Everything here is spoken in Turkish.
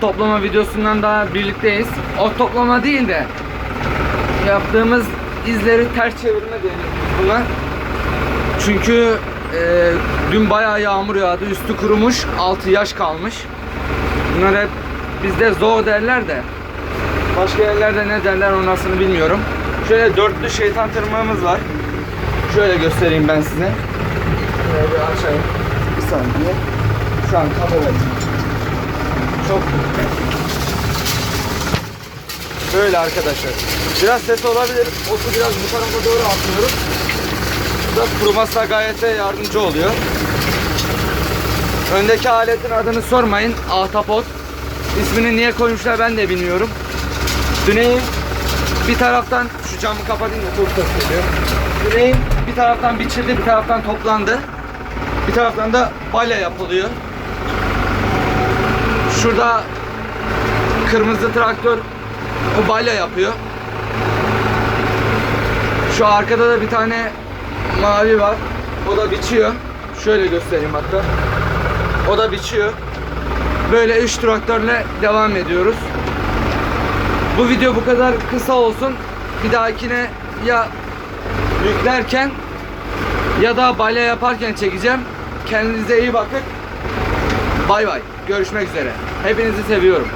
toplama videosundan daha birlikteyiz. Ot toplama değil de yaptığımız izleri ters çevirme diyelim buna. Çünkü e, dün bayağı yağmur yağdı. Üstü kurumuş, altı yaş kalmış. Bunlar hep bizde zo derler de başka yerlerde ne derler onasını bilmiyorum. Şöyle dörtlü şeytan tırmağımız var. Şöyle göstereyim ben size. Şöyle bir açayım. Bir saniye. Şu an kamera çok. Böyle arkadaşlar. Biraz ses olabilir. Otu biraz bu tarafa doğru atıyoruz. Bu da gayet yardımcı oluyor. Öndeki aletin adını sormayın. Ahtapot. İsmini niye koymuşlar ben de bilmiyorum. Düneyin bir taraftan şu camı kapatayım da çok ses geliyor. Düneyin bir taraftan biçildi, bir taraftan toplandı. Bir taraftan da balya yapılıyor. Şurada kırmızı traktör balya yapıyor. Şu arkada da bir tane mavi var. O da biçiyor. Şöyle göstereyim hatta. O da biçiyor. Böyle 3 traktörle devam ediyoruz. Bu video bu kadar kısa olsun. Bir dahakine ya yüklerken ya da balya yaparken çekeceğim. Kendinize iyi bakın. Bay bay. Görüşmek üzere. Hepinizi seviyorum.